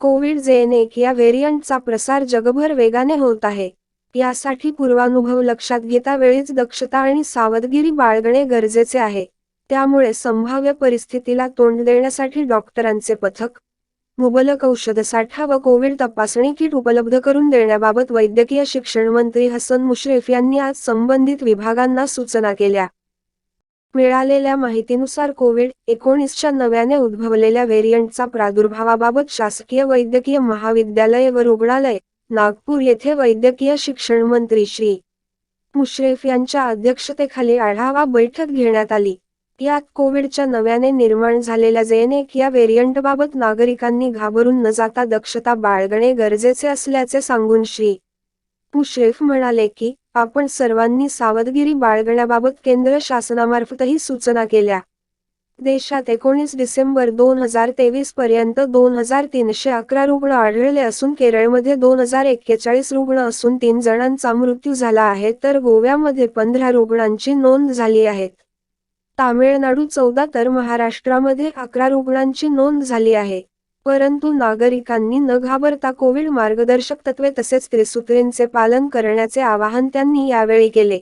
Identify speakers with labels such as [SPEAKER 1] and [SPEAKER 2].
[SPEAKER 1] Covid जेन एक या व्हेरियंटचा प्रसार जगभर वेगाने होत आहे. यासाठी पूर्वानुभव लक्षात घेता वेळीच दक्षता आणि सावधगिरी बाळगणे गरजेचे आहे. त्यामुळे संभाव्य परिस्थितीला तोंड देण्यासाठी डॉक्टरांचे पथक मुबलक औषधसाठा व कोविड तपासणी किट उपलब्ध करून देण्याबाबत वैद्यकीय शिक्षण मंत्री हसन मुश्रीफ यांनी आज संबंधित विभागांना सूचना केल्या. मिळालेल्या माहितीनुसार कोविड एकोणीसच्या नव्याने उद्भवलेल्या व्हेरियंटचा प्रादुर्भावाबाबत शासकीय वैद्यकीय महाविद्यालय व रुग्णालय नागपूर येथे वैद्यकीय शिक्षण मंत्री श्री. मुश्रेफ यांच्या अध्यक्षतेखाली आढावा बैठक घेण्यात आली. यात कोविडच्या नव्याने निर्माण झालेल्या जेनेक या व्हेरियंटबाबत नागरिकांनी घाबरून न जाता दक्षता बाळगणे गरजेचे असल्याचे सांगून श्री. मुश्रेफ म्हणाले की आपण सर्वांनी सावधगिरी बाळगण्याबाबत केंद्र शासनामार्फतही सूचना केल्या. देशात एकोणीस डिसेंबर दोन हजार तेवीस पर्यंत दोन हजार तीनशे अकरा रुग्ण आढळले असून केरळमध्ये दोन हजार एक्केचाळीस रुग्ण असून तीन जणांचा मृत्यू झाला आहे तर गोव्यामध्ये पंधरा रुग्णांची नोंद झाली आहे. तामिळनाडू चौदा तर महाराष्ट्रामध्ये अकरा रुग्णांची नोंद झाली आहे. परंतु नागरिकांनी न घाबरता कोविड मार्गदर्शक तत्वे तसेच त्रिसूत्रींचे पालन करण्याचे आवाहन त्यांनी यावेळी केले.